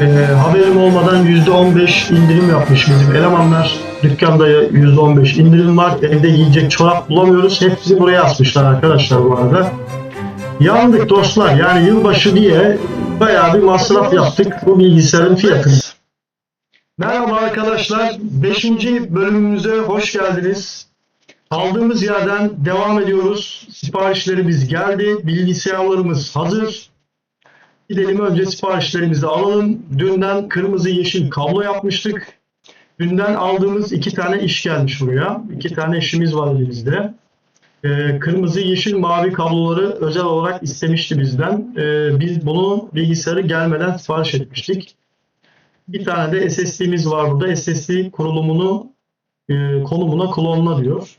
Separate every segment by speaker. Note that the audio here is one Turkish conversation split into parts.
Speaker 1: Ee, haberim olmadan %15 indirim yapmış bizim elemanlar. Dükkanda %15 indirim var. Evde yiyecek çorap bulamıyoruz. Hepsi buraya asmışlar arkadaşlar bu arada. Yandık dostlar. Yani yılbaşı diye bayağı bir masraf yaptık bu bilgisayarın fiyatını. Merhaba arkadaşlar. 5. bölümümüze hoş geldiniz. Kaldığımız yerden devam ediyoruz. Siparişlerimiz geldi. Bilgisayarlarımız hazır. Gidelim önce siparişlerimizi alalım. Dünden kırmızı yeşil kablo yapmıştık. Dünden aldığımız iki tane iş gelmiş buraya. İki tane işimiz var elimizde. Ee, kırmızı, yeşil, mavi kabloları özel olarak istemişti bizden. Ee, biz bunu bilgisayarı gelmeden sipariş etmiştik. Bir tane de SSD'miz var burada. SSD kurulumunu e, konumuna klonla diyor.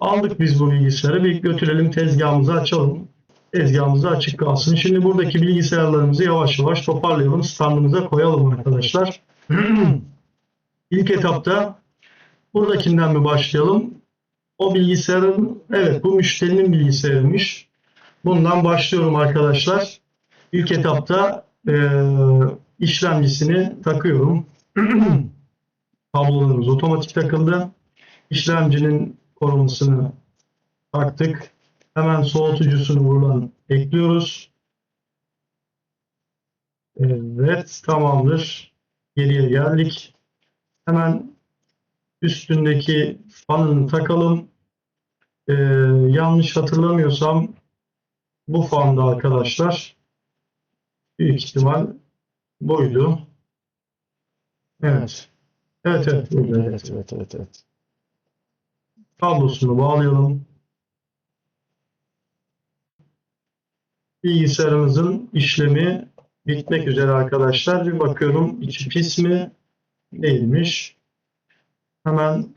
Speaker 1: Aldık biz bu bilgisayarı. Bir götürelim tezgahımızı açalım. Tezgahımızı açık kalsın. Şimdi buradaki bilgisayarlarımızı yavaş yavaş toparlayalım. Standımıza koyalım arkadaşlar. İlk etapta buradakinden mi başlayalım? O bilgisayarın, evet bu müşterinin bilgisayarıymış. Bundan başlıyorum arkadaşlar. İlk etapta eee, işlemcisini takıyorum. Kablolarımız otomatik takıldı. İşlemcinin korumasını taktık. Hemen soğutucusunu buradan ekliyoruz. Evet, tamamdır. Geriye geldik. Hemen üstündeki fanını takalım. Ee, yanlış hatırlamıyorsam bu fanda arkadaşlar. Büyük ihtimal buydu. Evet. Evet, evet. Evet,
Speaker 2: evet, evet, evet.
Speaker 1: Kablosunu bağlayalım. Bilgisayarımızın işlemi bitmek üzere arkadaşlar. Bir bakıyorum içi pis mi? Değilmiş. Hemen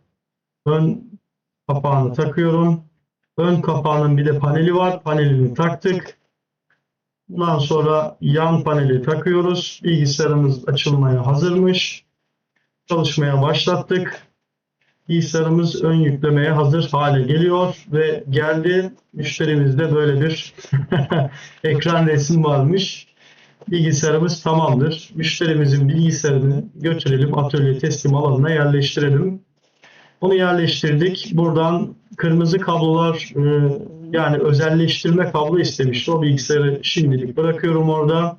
Speaker 1: ön kapağını takıyorum. Ön kapağının bir de paneli var. Panelini taktık. Bundan sonra yan paneli takıyoruz. Bilgisayarımız açılmaya hazırmış. Çalışmaya başlattık. Bilgisayarımız ön yüklemeye hazır hale geliyor ve geldi. Müşterimizde böyle bir ekran resim varmış. Bilgisayarımız tamamdır. Müşterimizin bilgisayarını götürelim atölye teslim alanına yerleştirelim. Onu yerleştirdik. Buradan kırmızı kablolar e, yani özelleştirme kablo istemişti. O bilgisayarı şimdilik bırakıyorum orada.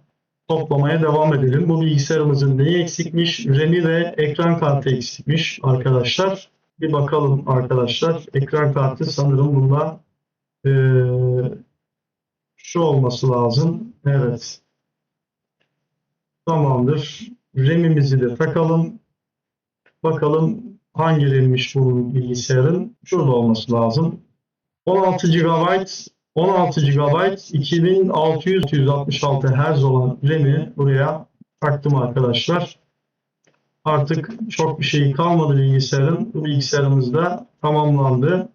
Speaker 1: Toplamaya devam edelim. Bu bilgisayarımızın neyi eksikmiş? RAM'i ve ekran kartı eksikmiş arkadaşlar. Bir bakalım arkadaşlar. Ekran kartı sanırım bunda e, şu olması lazım. Evet. Tamamdır. RAM'imizi de takalım. Bakalım hangi RAM'miş bu bilgisayarın? Şurada olması lazım. 16 GB 16 GB 2666 Hz olan RAM'i buraya taktım arkadaşlar. Artık çok bir şey kalmadı bilgisayarın. Bu bilgisayarımız da tamamlandı.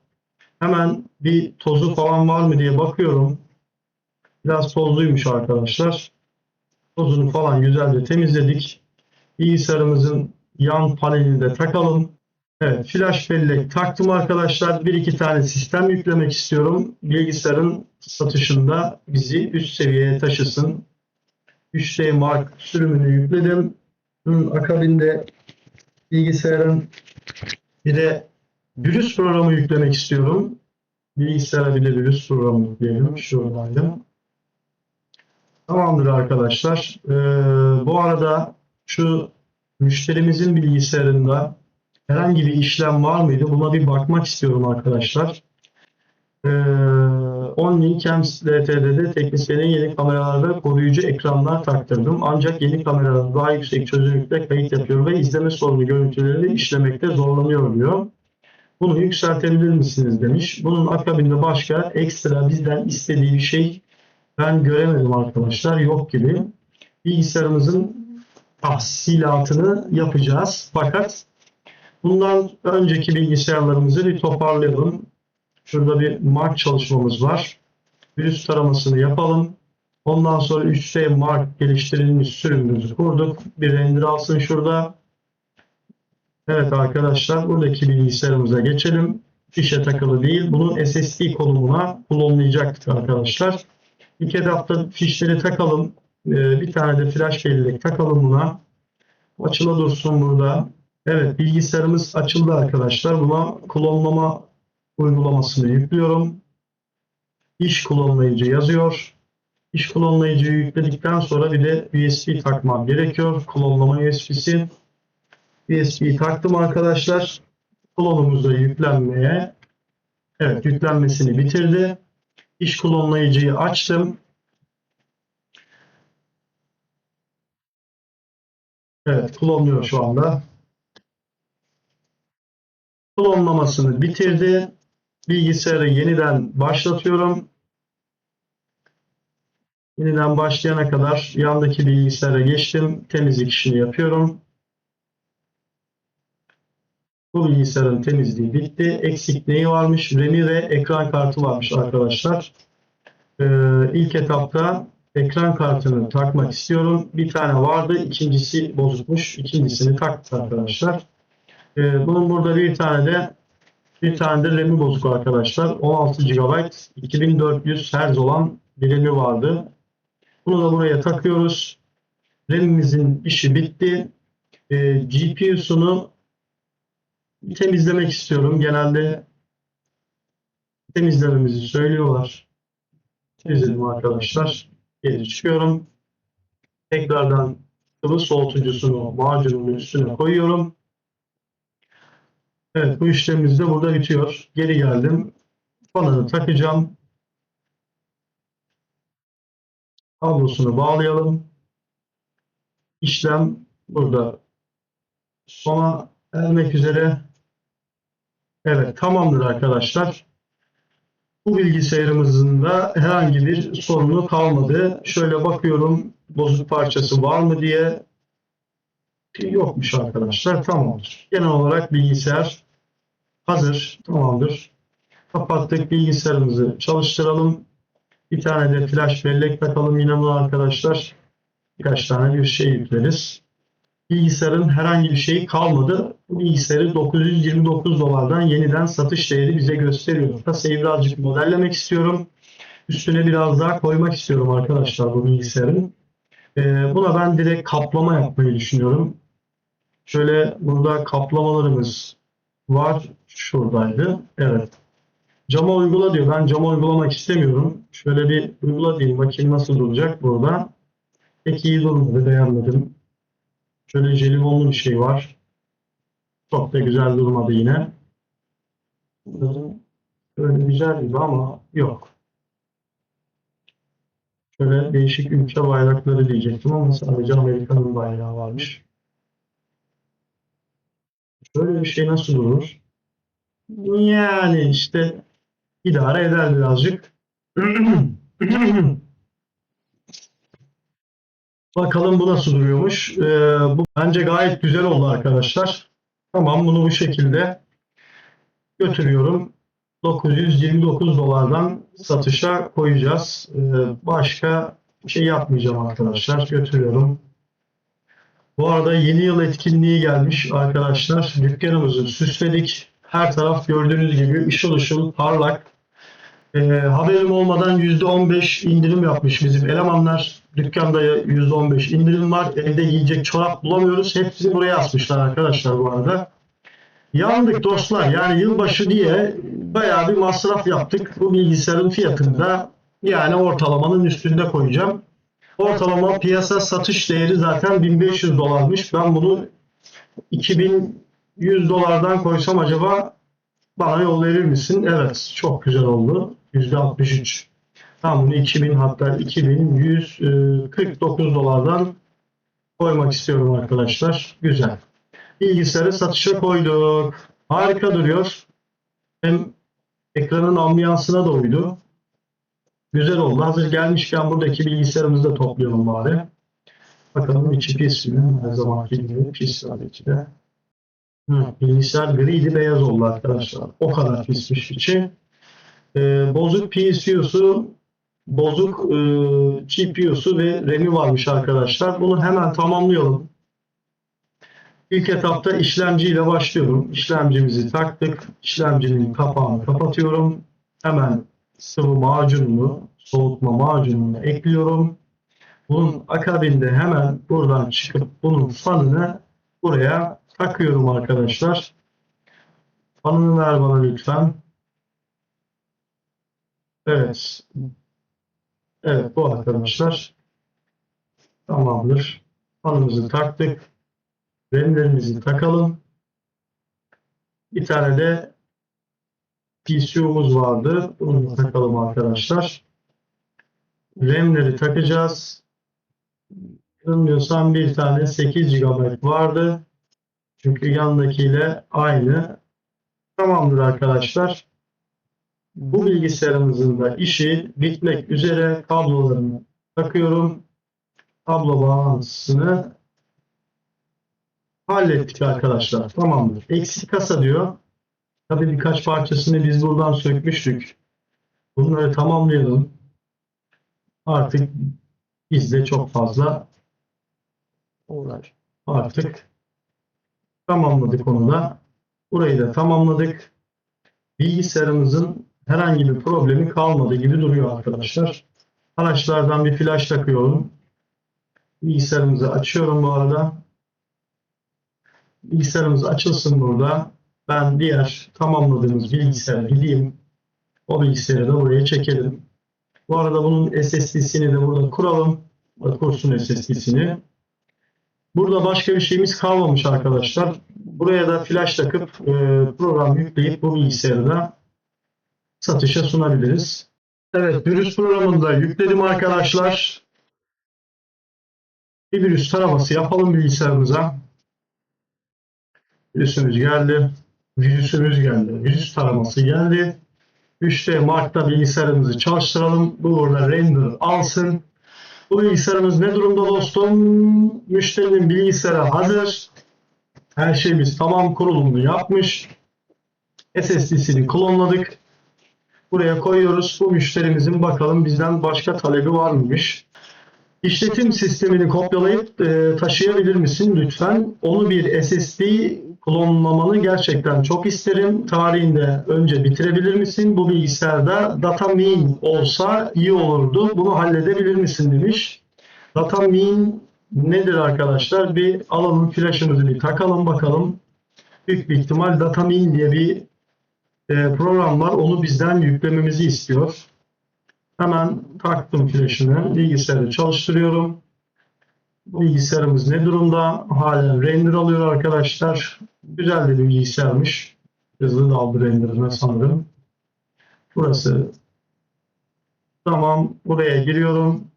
Speaker 1: Hemen bir tozu falan var mı diye bakıyorum. Biraz tozluymuş arkadaşlar. Tozunu falan güzelce temizledik. Bilgisayarımızın yan panelini de takalım. Evet, flash bellek taktım arkadaşlar. Bir iki tane sistem yüklemek istiyorum. Bilgisayarın satışında bizi üst seviyeye taşısın. 3D Mark sürümünü yükledim. Bunun akabinde bilgisayarın bir de virüs programı yüklemek istiyorum. Bilgisayara bir de virüs programı yükleyelim. Şuradaydı. Tamamdır arkadaşlar. Ee, bu arada şu müşterimizin bilgisayarında herhangi bir işlem var mıydı? Buna bir bakmak istiyorum arkadaşlar. Ee, Only Cams LTD'de teknisyenin yeni kameralarda koruyucu ekranlar taktırdım. Ancak yeni kameralar daha yüksek çözünürlükte kayıt yapıyor ve izleme sorunu görüntülerini işlemekte zorlanıyor diyor. Bunu yükseltebilir misiniz demiş. Bunun akabinde başka ekstra bizden istediği bir şey ben göremedim arkadaşlar. Yok gibi. Bilgisayarımızın tahsilatını yapacağız. Fakat bundan önceki bilgisayarlarımızı bir toparlayalım. Şurada bir mark çalışmamız var. Virüs taramasını yapalım. Ondan sonra 3D mark geliştirilmiş sürümümüzü kurduk. Bir render alsın şurada. Evet arkadaşlar buradaki bilgisayarımıza geçelim. Fişe takılı değil. Bunu SSD konumuna klonlayacaktık arkadaşlar. İlk etapta fişleri takalım. Ee, bir tane de flash bellek takalım buna. Açıla dursun burada. Evet bilgisayarımız açıldı arkadaşlar. Buna klonlama uygulamasını yüklüyorum. İş klonlayıcı yazıyor. İş klonlayıcıyı yükledikten sonra bir de USB takmam gerekiyor. Klonlama USB'si. USB'yi taktım arkadaşlar. Klonumuz da yüklenmeye. Evet yüklenmesini bitirdi. İş klonlayıcıyı açtım. Evet klonluyor şu anda. Klonlamasını bitirdi. Bilgisayarı yeniden başlatıyorum. Yeniden başlayana kadar yandaki bilgisayara geçtim. Temizlik işini yapıyorum. Bu bilgisayarın temizliği bitti. Eksik neyi varmış? RAM'i ve ekran kartı varmış arkadaşlar. Ee, ilk etapta ekran kartını takmak istiyorum. Bir tane vardı. ikincisi bozukmuş. İkincisini taktık arkadaşlar. Ee, bunun burada bir tane de bir tane de RAM'i bozuk arkadaşlar. 16 GB 2400 Hz olan bir RAM'i vardı. Bunu da buraya takıyoruz. RAM'imizin işi bitti. Ee, GPU'sunu temizlemek istiyorum. Genelde temizlememizi söylüyorlar. Temizledim arkadaşlar. Geri çıkıyorum. Tekrardan sıvı soğutucusunu macunun üstüne koyuyorum. Evet bu işlemimiz de burada bitiyor. Geri geldim. Fanını takacağım. Kablosunu bağlayalım. İşlem burada sona ermek üzere. Evet tamamdır arkadaşlar. Bu bilgisayarımızın da herhangi bir sorunu kalmadı. Şöyle bakıyorum bozuk parçası var mı diye. Yokmuş arkadaşlar. Tamamdır. Genel olarak bilgisayar hazır. Tamamdır. Kapattık bilgisayarımızı çalıştıralım. Bir tane de flash bellek takalım yine buna arkadaşlar. Birkaç tane bir şey yükleriz. Bilgisayarın herhangi bir şeyi kalmadı. Bu bilgisayarı 929 dolardan yeniden satış değeri bize gösteriyor. Kasayı birazcık modellemek istiyorum. Üstüne biraz daha koymak istiyorum arkadaşlar bu bilgisayarın. Ee, buna ben direkt kaplama yapmayı düşünüyorum. Şöyle burada kaplamalarımız var. Şuradaydı. Evet. Cama uygula diyor. Ben cama uygulamak istemiyorum. Şöyle bir uygula diyeyim. Bakayım nasıl duracak burada. Pek iyi durmadı. Beğenmedim. Şöyle jelibonlu bir şey var. Çok da güzel durmadı yine. Böyle güzel gibi ama yok. Şöyle değişik ülke bayrakları diyecektim ama sadece Amerika'nın bayrağı varmış. Şöyle bir şey nasıl olur? Yani işte idare eder birazcık. Bakalım bu nasıl duruyormuş. Ee, bu bence gayet güzel oldu arkadaşlar. Tamam bunu bu şekilde götürüyorum. 929 dolardan satışa koyacağız. Ee, başka şey yapmayacağım arkadaşlar. Götürüyorum. Bu arada yeni yıl etkinliği gelmiş arkadaşlar. Dükkanımızı süsledik. Her taraf gördüğünüz gibi ışıl ışıl parlak. Ee, haberim olmadan %15 indirim yapmış bizim elemanlar. Dükkanda %15 indirim var. Evde yiyecek çorap bulamıyoruz. Hepsi buraya asmışlar arkadaşlar bu arada. Yandık dostlar. Yani yılbaşı diye bayağı bir masraf yaptık. Bu bilgisayarın fiyatını da yani ortalamanın üstünde koyacağım. Ortalama piyasa satış değeri zaten 1500 dolarmış. Ben bunu 2100 dolardan koysam acaba bana yol verir misin? Evet. Çok güzel oldu. %63. Tam bunu 2000 hatta 2149 dolardan koymak istiyorum arkadaşlar. Güzel. Bilgisayarı satışa koyduk. Harika duruyor. Hem ekranın ambiyansına da uydu. Güzel oldu. Hazır gelmişken buradaki bilgisayarımızı da toplayalım bari. Bakalım içi pis mi? Her zamanki gibi pis tabii ki de. Hı, bilgisayar griydi beyaz oldu arkadaşlar. O kadar pismiş içi. Ee, bozuk PCU'su, bozuk e, GPU'su ve RAM'i varmış arkadaşlar. Bunu hemen tamamlayalım. İlk etapta işlemciyle başlıyorum. İşlemcimizi taktık. İşlemcinin kapağını kapatıyorum. Hemen sıvı macununu, soğutma macununu ekliyorum. Bunun akabinde hemen buradan çıkıp bunun fanını buraya takıyorum arkadaşlar. Fanını ver bana lütfen. Evet. Evet bu arkadaşlar. Tamamdır. Fanımızı taktık. RAM'lerimizi takalım. Bir tane de PCU'muz vardı. Bunu da takalım arkadaşlar. RAM'leri takacağız. Bilmiyorsam bir tane 8 GB vardı. Çünkü yandakiyle aynı. Tamamdır arkadaşlar. Bu bilgisayarımızın da işi bitmek üzere kablolarını takıyorum. Kablo bağlantısını hallettik arkadaşlar. Tamamdır. Eksik kasa diyor. Tabii birkaç parçasını biz buradan sökmüştük. Bunları tamamlayalım. Artık bizde çok fazla
Speaker 2: Uğraş.
Speaker 1: artık tamamladık onu da. Burayı da tamamladık. Bilgisayarımızın herhangi bir problemi kalmadı gibi duruyor arkadaşlar. Araçlardan bir flash takıyorum. Bilgisayarımızı açıyorum bu arada. Bilgisayarımız açılsın burada. Ben diğer tamamladığımız bilgisayara gideyim. O bilgisayarı da buraya çekelim. Bu arada bunun SSD'sini de burada kuralım. Kursun SSD'sini. Burada başka bir şeyimiz kalmamış arkadaşlar. Buraya da flash takıp e, program yükleyip bu bilgisayarı da satışa sunabiliriz. Evet, virüs programını da yükledim arkadaşlar. Bir virüs taraması yapalım bilgisayarımıza. Virüsümüz geldi. Virüsümüz geldi. Virüs taraması geldi. 3D Mark'ta bilgisayarımızı çalıştıralım. Bu burada render alsın. Bu bilgisayarımız ne durumda dostum? Müşterinin bilgisayarı hazır. Her şeyimiz tamam kurulumunu yapmış. SSD'sini klonladık. Buraya koyuyoruz. Bu müşterimizin bakalım bizden başka talebi var mıymış? İşletim sistemini kopyalayıp e, taşıyabilir misin lütfen? Onu bir SSD klonlamanı gerçekten çok isterim. Tarihinde önce bitirebilir misin? Bu bilgisayarda data min olsa iyi olurdu. Bunu halledebilir misin demiş. Data min nedir arkadaşlar? Bir alalım flash'ımızı bir takalım bakalım. Büyük bir ihtimal data min diye bir e, program var. Onu bizden yüklememizi istiyor. Hemen taktım flash'ını. Bilgisayarı çalıştırıyorum. Bilgisayarımız ne durumda? Halen render alıyor arkadaşlar. Güzel bir bilgisayarmış. Hızlı da aldı renderine sanırım. Burası tamam. Buraya giriyorum.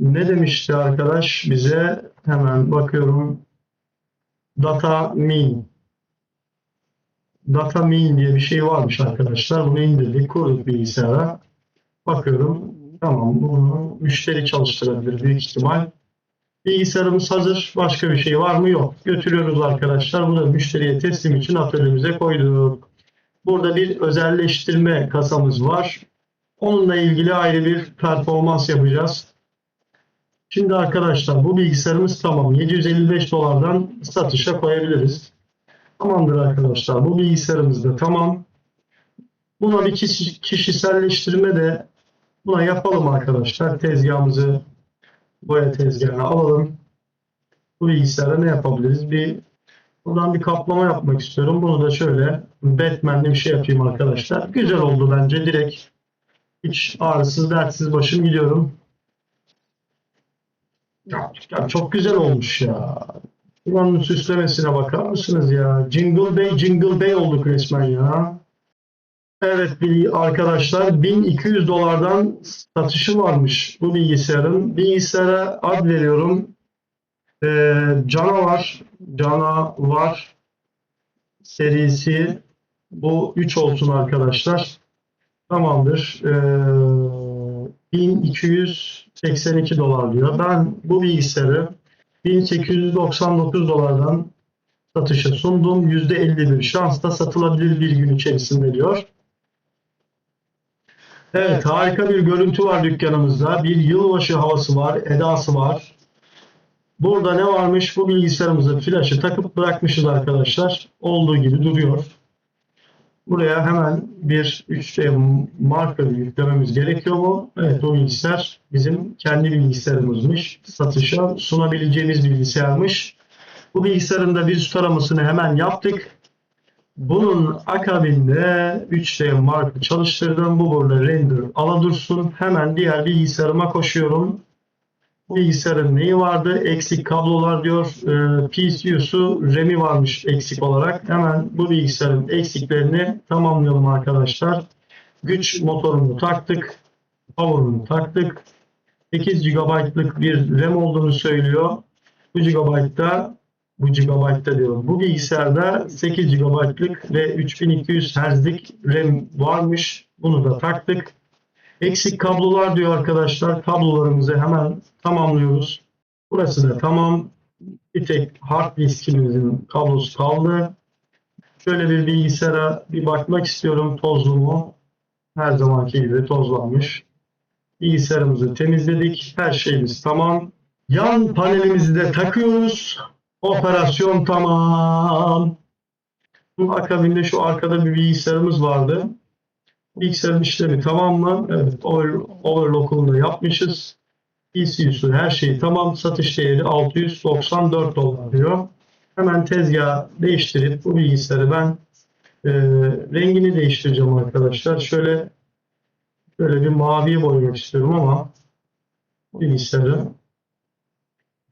Speaker 1: Ne demişti arkadaş bize? Hemen bakıyorum. Data min. Data min diye bir şey varmış arkadaşlar. Bunu indirdik, kurduk bilgisayara. Bakıyorum. Tamam bunu müşteri çalıştırabilir büyük ihtimal. Bilgisayarımız hazır. Başka bir şey var mı? Yok. Götürüyoruz arkadaşlar. Bunu müşteriye teslim için atölyemize koyduk. Burada bir özelleştirme kasamız var. Onunla ilgili ayrı bir performans yapacağız. Şimdi arkadaşlar bu bilgisayarımız tamam. 755 dolardan satışa koyabiliriz. Tamamdır arkadaşlar. Bu bilgisayarımız da tamam. Buna bir kişi, kişiselleştirme de buna yapalım arkadaşlar. Tezgahımızı boya tezgahına alalım. Bu bilgisayara ne yapabiliriz? Bir buradan bir kaplama yapmak istiyorum. Bunu da şöyle Batman'li bir şey yapayım arkadaşlar. Güzel oldu bence. Direkt hiç ağrısız dertsiz başım gidiyorum. Ya, ya çok güzel olmuş ya. Buranın süslemesine bakar mısınız ya? Jingle Bey, Jingle Bey olduk resmen ya. Evet arkadaşlar 1200 dolardan satışı varmış bu bilgisayarın. Bilgisayara ad veriyorum. Ee, canavar, canavar serisi bu 3 olsun arkadaşlar. Tamamdır. Ee, 1282 dolar diyor. Ben bu bilgisayarı 1899 dolardan satışa sundum. %51 şansla satılabilir bir gün içerisinde diyor. Evet harika bir görüntü var dükkanımızda. Bir yılbaşı havası var, edası var. Burada ne varmış? Bu bilgisayarımıza flaşı takıp bırakmışız arkadaşlar. Olduğu gibi duruyor. Buraya hemen bir 3D marka yüklememiz gerekiyor mu? Evet o bilgisayar bizim kendi bilgisayarımızmış. Satışa sunabileceğimiz bilgisayarmış. Bu bilgisayarın da bir üst taramasını hemen yaptık. Bunun akabinde 3D marka çalıştırdım. Bu burada render ala dursun. Hemen diğer bilgisayarıma koşuyorum. Bilgisayarın neyi vardı? Eksik kablolar diyor. Ee, PCU'su RAM'i varmış eksik olarak. Hemen bu bilgisayarın eksiklerini tamamlayalım arkadaşlar. Güç motorunu taktık. Power'ını taktık. 8 GB'lık bir RAM olduğunu söylüyor. Bu GB'da bu GB'da diyorum. Bu bilgisayarda 8 GB'lık ve 3200 Hz'lik RAM varmış. Bunu da taktık. Eksik kablolar diyor arkadaşlar. Kablolarımızı hemen tamamlıyoruz. Burası da tamam. Bir tek hard diskimizin kablosu kaldı. Şöyle bir bilgisayara bir bakmak istiyorum tozlu mu? Her zamanki gibi tozlanmış. Bilgisayarımızı temizledik. Her şeyimiz tamam. Yan panelimizi de takıyoruz. Operasyon tamam. Bunun akabinde şu arkada bir bilgisayarımız vardı. Bilgisayarın işlemi tamam mı? Evet. Over, overlock'unu yapmışız. ECU'su her şey tamam. Satış değeri 694 dolar diyor. Hemen tezgah değiştirip bu bilgisayarı ben e, rengini değiştireceğim arkadaşlar. Şöyle şöyle bir maviye boyamak istiyorum ama bilgisayarı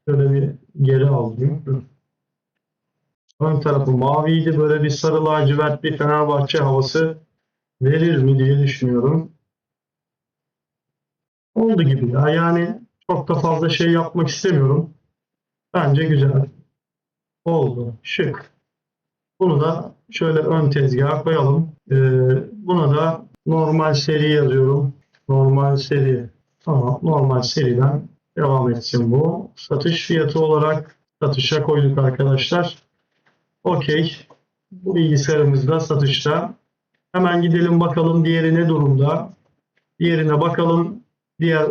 Speaker 1: şöyle bir geri aldım. Ön tarafı maviydi. Böyle bir sarı lacivert bir Fenerbahçe havası verir mi diye düşünüyorum. Oldu gibi ya. Yani çok da fazla şey yapmak istemiyorum. Bence güzel. Oldu. Şık. Bunu da şöyle ön tezgaha koyalım. Ee, buna da normal seri yazıyorum. Normal seri. Tamam. Normal seriden devam etsin bu. Satış fiyatı olarak satışa koyduk arkadaşlar. Okey. Bu bilgisayarımız da satışta. Hemen gidelim bakalım diğeri ne durumda. Diğerine bakalım. Diğer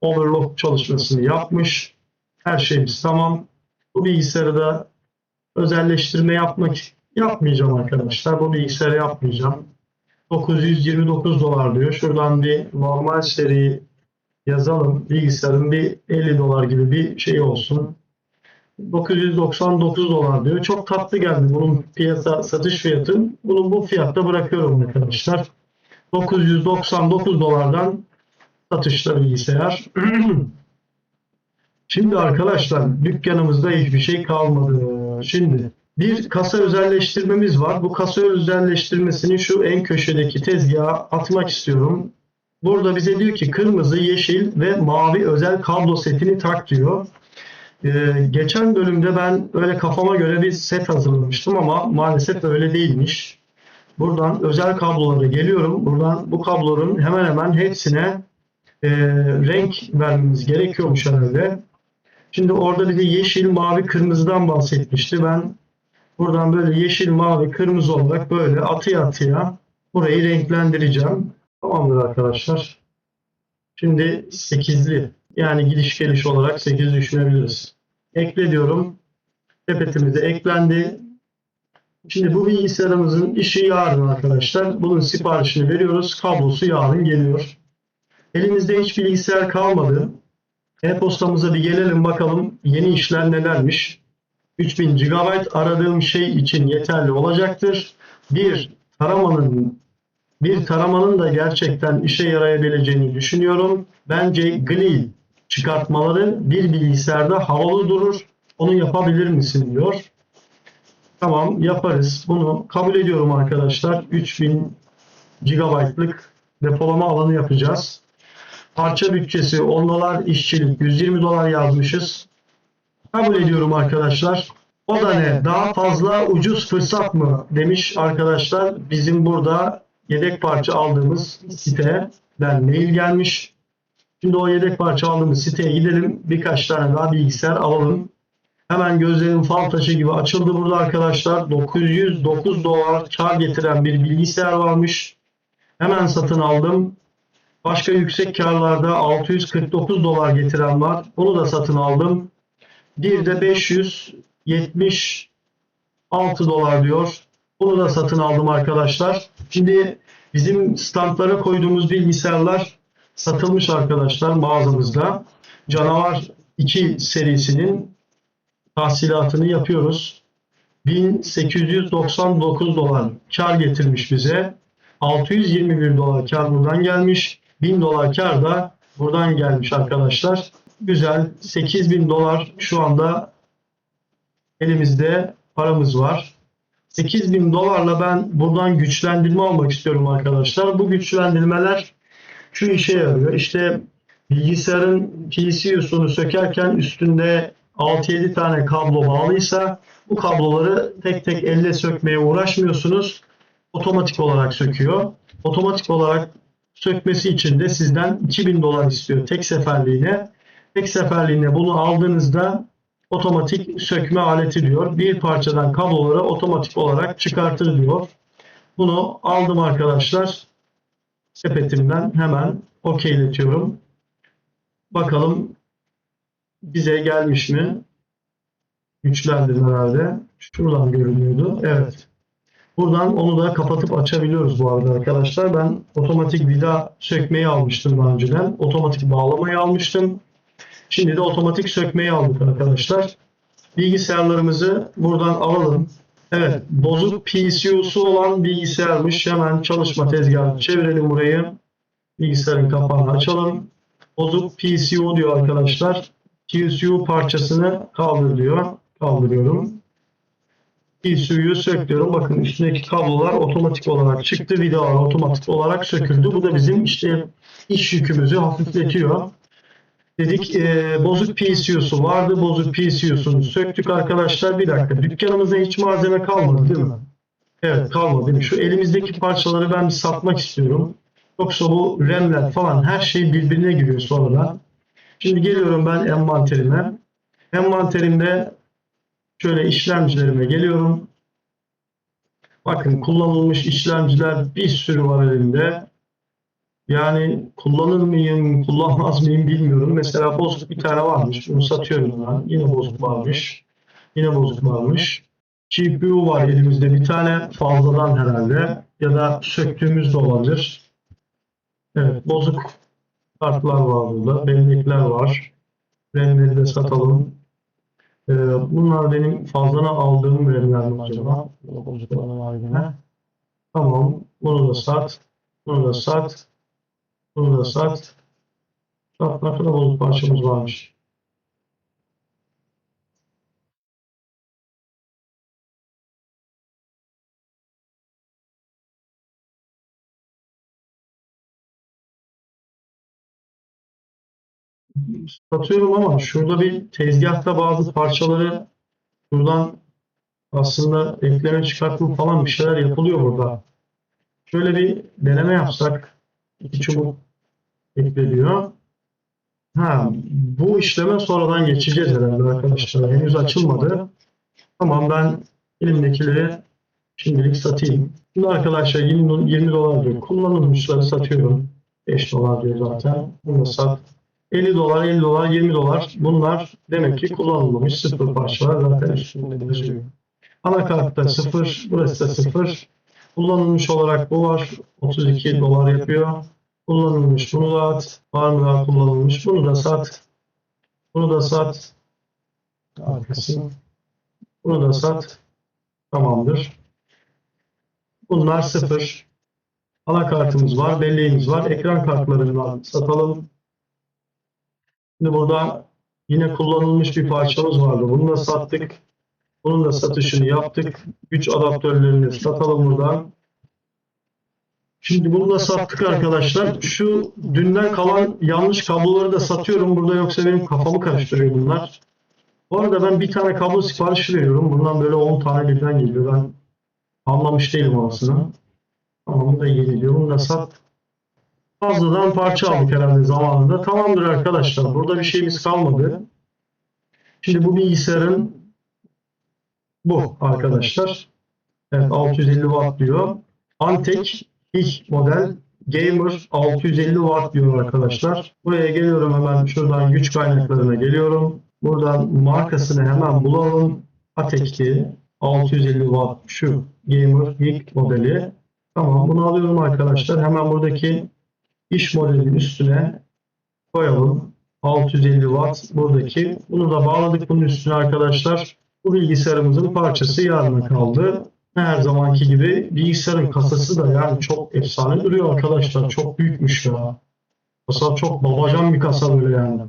Speaker 1: overlock çalışmasını yapmış. Her şeyimiz tamam. Bu bilgisayarı da özelleştirme yapmak yapmayacağım arkadaşlar. Bu bilgisayarı yapmayacağım. 929 dolar diyor. Şuradan bir normal seri yazalım. Bilgisayarın bir 50 dolar gibi bir şey olsun. 999 dolar diyor. Çok tatlı geldi bunun piyasa satış fiyatı. Bunu bu fiyatta bırakıyorum arkadaşlar. 999 dolardan satışta bilgisayar. Şimdi arkadaşlar dükkanımızda hiçbir şey kalmadı. Şimdi bir kasa özelleştirmemiz var. Bu kasa özelleştirmesini şu en köşedeki tezgaha atmak istiyorum. Burada bize diyor ki kırmızı, yeşil ve mavi özel kablo setini tak diyor. Ee, geçen bölümde ben öyle kafama göre bir set hazırlamıştım ama maalesef öyle değilmiş. Buradan özel kablolara geliyorum. Buradan bu kabloların hemen hemen hepsine e, renk vermemiz gerekiyormuş herhalde. Şimdi orada bir de yeşil, mavi, kırmızıdan bahsetmişti. Ben buradan böyle yeşil, mavi, kırmızı olarak böyle atıya atıya burayı renklendireceğim. Tamamdır arkadaşlar. Şimdi 8'li yani gidiş geliş olarak 8 düşünebiliriz. Ekle diyorum. Sepetimize eklendi. Şimdi bu bilgisayarımızın işi yarın arkadaşlar. Bunun siparişini veriyoruz. Kablosu yarın geliyor. Elimizde hiç bilgisayar kalmadı. E-postamıza bir gelelim bakalım yeni işler nelermiş. 3000 GB aradığım şey için yeterli olacaktır. Bir taramanın bir taramanın da gerçekten işe yarayabileceğini düşünüyorum. Bence GLI çıkartmaları bir bilgisayarda havalı durur. Onu yapabilir misin diyor. Tamam yaparız. Bunu kabul ediyorum arkadaşlar. 3000 GB'lık depolama alanı yapacağız. Parça bütçesi 10 dolar, işçilik 120 dolar yazmışız. Kabul ediyorum arkadaşlar. O da ne? Daha fazla ucuz fırsat mı? Demiş arkadaşlar. Bizim burada yedek parça aldığımız siteden mail gelmiş. Şimdi o yedek parça aldığımız siteye gidelim. Birkaç tane daha bilgisayar alalım. Hemen gözlerim fal taşı gibi açıldı burada arkadaşlar. 909 dolar kar getiren bir bilgisayar varmış. Hemen satın aldım. Başka yüksek karlarda 649 dolar getiren var. Bunu da satın aldım. Bir de 576 dolar diyor. Bunu da satın aldım arkadaşlar. Şimdi bizim standlara koyduğumuz bilgisayarlar satılmış arkadaşlar mağazamızda. Canavar 2 serisinin tahsilatını yapıyoruz. 1899 dolar kar getirmiş bize. 621 dolar kar buradan gelmiş. 1000 dolar kar da buradan gelmiş arkadaşlar. Güzel. 8000 dolar şu anda elimizde paramız var. 8000 dolarla ben buradan güçlendirme almak istiyorum arkadaşlar. Bu güçlendirmeler şu işe yarıyor. İşte bilgisayarın PCU'sunu sökerken üstünde 6-7 tane kablo bağlıysa bu kabloları tek tek elle sökmeye uğraşmıyorsunuz. Otomatik olarak söküyor. Otomatik olarak sökmesi için de sizden 2000 dolar istiyor tek seferliğine. Tek seferliğine bunu aldığınızda otomatik sökme aleti diyor. Bir parçadan kabloları otomatik olarak çıkartır diyor. Bunu aldım arkadaşlar. Sepetimden hemen okeyletiyorum. Bakalım bize gelmiş mi? Güçlendim herhalde. Şuradan görünüyordu. Evet. Buradan onu da kapatıp açabiliyoruz bu arada arkadaşlar. Ben otomatik vida sökmeyi almıştım daha önceden. Otomatik bağlamayı almıştım. Şimdi de otomatik sökmeyi aldık arkadaşlar. Bilgisayarlarımızı buradan alalım. Evet, bozuk PCU'su olan bilgisayarmış. Hemen çalışma tezgahı çevirelim burayı. Bilgisayarın kapağını açalım. Bozuk PCU diyor arkadaşlar. PCU parçasını kaldır diyor. Kaldırıyorum. PCU'yu sök diyorum. Bakın üstündeki kablolar otomatik olarak çıktı. Vidalar otomatik olarak söküldü. Bu da bizim işte iş yükümüzü hafifletiyor. Dedik e, bozuk PCU'su vardı. Bozuk PCU'sunu söktük arkadaşlar. Bir dakika. Dükkanımızda hiç malzeme kalmadı değil mi? Evet kalmadı. değil mi? Şu elimizdeki parçaları ben bir satmak istiyorum. Yoksa bu RAM'ler falan her şey birbirine giriyor sonradan. Şimdi geliyorum ben envanterime. Envanterimde şöyle işlemcilerime geliyorum. Bakın kullanılmış işlemciler bir sürü var elimde. Yani kullanır mıyım, kullanmaz mıyım bilmiyorum. Mesela bozuk bir tane varmış. Bunu satıyorum ben. Yine bozuk varmış. Yine bozuk varmış. GPU var elimizde bir tane fazladan herhalde. Ya da söktüğümüz de olabilir. Evet bozuk kartlar var burada. Bellekler var. RAM'leri de satalım. Ee, bunlar benim fazladan aldığım RAM'ler mi acaba?
Speaker 2: Bozuklarım var yine.
Speaker 1: Tamam. Bunu da sat. Bunu da sat. Bunu da sat. Sat ne kadar bozuk parçamız varmış. Satıyorum ama şurada bir tezgahta bazı parçaları buradan aslında ekleme çıkartma falan bir şeyler yapılıyor burada. Şöyle bir deneme yapsak. İki çubuk ekleniyor. Ha, bu işleme sonradan geçeceğiz herhalde arkadaşlar. Henüz açılmadı. Tamam ben elimdekileri şimdilik satayım. Şimdi arkadaşlar 20, 20 dolar diyor. Kullanılmışları satıyorum. 5 dolar diyor zaten. Bunu da sat. 50 dolar, 50 dolar, 20 dolar. Bunlar demek ki kullanılmamış sıfır parçalar zaten üstünde yazıyor. Anakartta 0, burası da 0. Kullanılmış olarak bu var. 32 dolar yapıyor. Kullanılmış bunu da at. Var mı daha kullanılmış? Bunu da sat. Bunu da sat.
Speaker 2: Arkası.
Speaker 1: Bunu da sat. Tamamdır. Bunlar 0. Anakartımız var, belleğimiz var. Ekran kartlarından satalım. Şimdi burada yine kullanılmış bir parçamız vardı. Bunu da sattık. Bunun da satışını yaptık. Güç adaptörlerini satalım buradan. Şimdi bunu da sattık arkadaşlar. Şu dünden kalan yanlış kabloları da satıyorum burada yoksa benim kafamı karıştırıyor bunlar. Bu arada ben bir tane kablo siparişi veriyorum. Bundan böyle 10 tane birden geliyor. Ben anlamış değilim aslında. Ama bu da iyi geliyor. Bunu da sat. Fazladan parça aldık herhalde zamanında. Tamamdır arkadaşlar. Burada bir şeyimiz kalmadı. Şimdi bu bilgisayarın bu arkadaşlar. Evet 650 watt diyor. Antek ilk model Gamer 650 watt diyor arkadaşlar. Buraya geliyorum hemen şuradan güç kaynaklarına geliyorum. Buradan markasını hemen bulalım. Atek'ti. 650 watt şu Gamer Geek modeli. Tamam bunu alıyorum arkadaşlar. Hemen buradaki iş modelinin üstüne koyalım. 650 watt buradaki. Bunu da bağladık bunun üstüne arkadaşlar. Bu bilgisayarımızın parçası yarına kaldı. Her zamanki gibi bilgisayarın kasası da yani çok efsane duruyor arkadaşlar. Çok büyükmüş ya. Kasa çok babacan bir kasa böyle yani.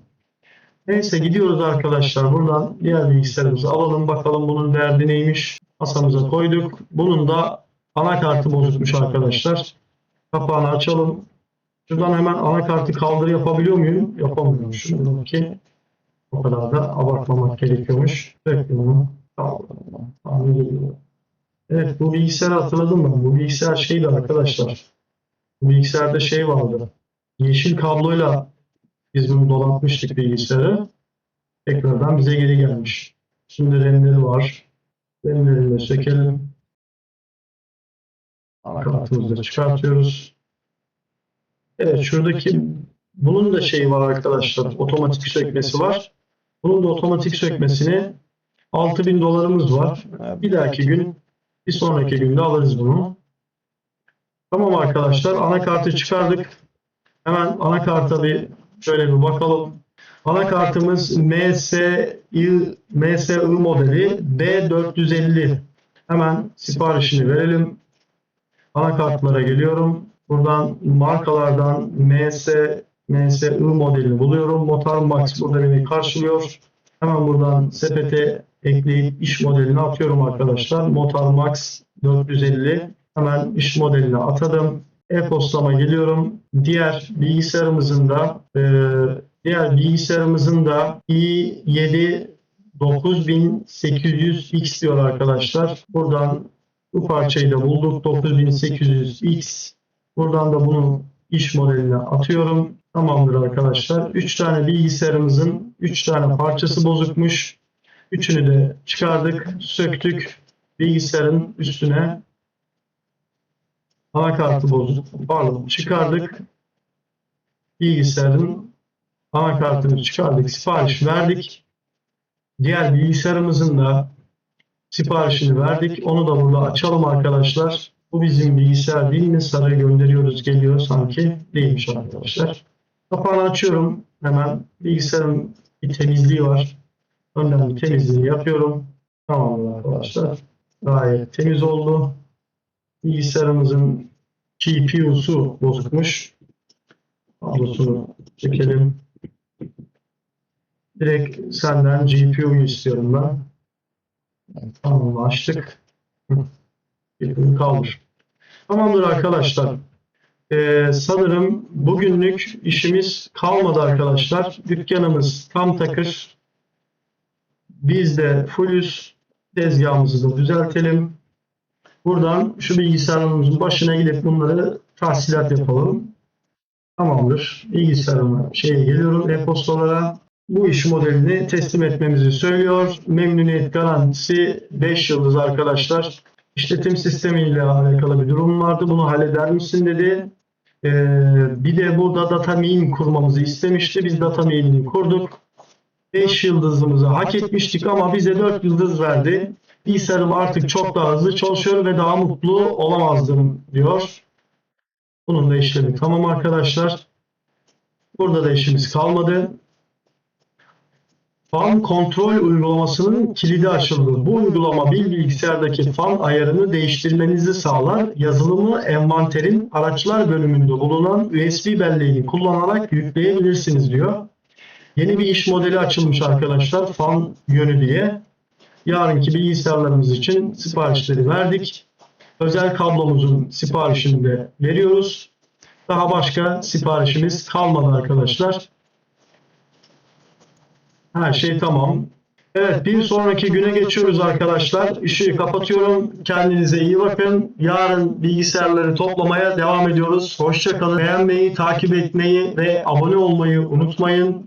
Speaker 1: Neyse gidiyoruz arkadaşlar. Buradan diğer bilgisayarımızı alalım. Bakalım bunun derdi neymiş. Masamıza koyduk. Bunun da anakartı bozukmuş arkadaşlar. Kapağını açalım. Şuradan hemen anakartı kaldır yapabiliyor muyum? Yapamıyorum. Şuradaki o kadar da abartmamak gerekiyormuş. Bekle bunu. Tamam. Tamam. Evet bu bilgisayarı hatırladım ben. Bu bilgisayar şeydi arkadaşlar. Bu bilgisayarda şey vardı. Yeşil kabloyla biz bunu donatmıştık bilgisayarı. Tekrardan bize geri gelmiş. Şimdi RAM'leri var. RAM'lerini de sökelim. Kartımızı da çıkartıyoruz. Evet şuradaki bunun da şeyi var arkadaşlar. Otomatik sökmesi var. Bunun da otomatik sökmesini 6000 dolarımız var. Bir dahaki gün bir sonraki günde alırız bunu. Tamam arkadaşlar anakartı çıkardık. Hemen anakarta bir şöyle bir bakalım. Anakartımız MSI, MSI modeli B450. Hemen siparişini verelim. Anakartlara geliyorum. Buradan markalardan MS, MSI modelini buluyorum. Motor Max beni karşılıyor. Hemen buradan sepete ekleyip iş modelini atıyorum arkadaşlar. Motor Max 450. Hemen iş modelini atadım. E-postama geliyorum. Diğer bilgisayarımızın da e, diğer bilgisayarımızın da i7 9800X diyor arkadaşlar. Buradan bu parçayı da bulduk. 9800X. Buradan da bunun iş modeline atıyorum. Tamamdır arkadaşlar. 3 tane bilgisayarımızın 3 tane parçası bozukmuş. Üçünü de çıkardık, söktük. Bilgisayarın üstüne anakartı bozuk. Pardon, çıkardık. Bilgisayarın anakartını çıkardık, sipariş verdik. Diğer bilgisayarımızın da siparişini verdik. Onu da burada açalım arkadaşlar. Bu bizim bilgisayar değil mi? Sarı gönderiyoruz geliyor sanki. Değilmiş arkadaşlar. Kapağını açıyorum. Hemen bilgisayarın bir temizliği var. Bir temizliğini yapıyorum. Tamamdır arkadaşlar. Gayet temiz oldu. Bilgisayarımızın GPU'su bozukmuş. Kablosunu çekelim. Direkt senden GPU'yu istiyorum ben. Tamam açtık. GPU'yu kaldır. Tamamdır arkadaşlar. Ee, sanırım bugünlük işimiz kalmadı arkadaşlar. Dükkanımız tam takır. Biz de fullüz. Tezgahımızı da düzeltelim. Buradan şu bilgisayarımızın başına gidip bunları tahsilat yapalım. Tamamdır. Bilgisayarıma şeye geliyorum e-postalara. Bu iş modelini teslim etmemizi söylüyor. Memnuniyet garantisi 5 yıldız arkadaşlar. İşletim sistemiyle alakalı bir durum vardı. Bunu halleder misin dedi. Ee, bir de burada data main kurmamızı istemişti. Biz data main'ini kurduk. 5 yıldızımızı hak etmiştik ama bize 4 yıldız verdi. Bilgisayarım artık çok daha hızlı çalışıyor ve daha mutlu olamazdım diyor. Bunun da işlemi tamam arkadaşlar. Burada da işimiz kalmadı. Fan kontrol uygulamasının kilidi açıldı. Bu uygulama bir bilgisayardaki fan ayarını değiştirmenizi sağlar. Yazılımı envanterin araçlar bölümünde bulunan USB belleğini kullanarak yükleyebilirsiniz diyor. Yeni bir iş modeli açılmış arkadaşlar. Fan yönü diye. Yarınki bilgisayarlarımız için siparişleri verdik. Özel kablomuzun siparişini de veriyoruz. Daha başka siparişimiz kalmadı arkadaşlar. Her şey tamam. Evet bir sonraki güne geçiyoruz arkadaşlar. Işığı kapatıyorum. Kendinize iyi bakın. Yarın bilgisayarları toplamaya devam ediyoruz. Hoşçakalın. Beğenmeyi, takip etmeyi ve abone olmayı unutmayın.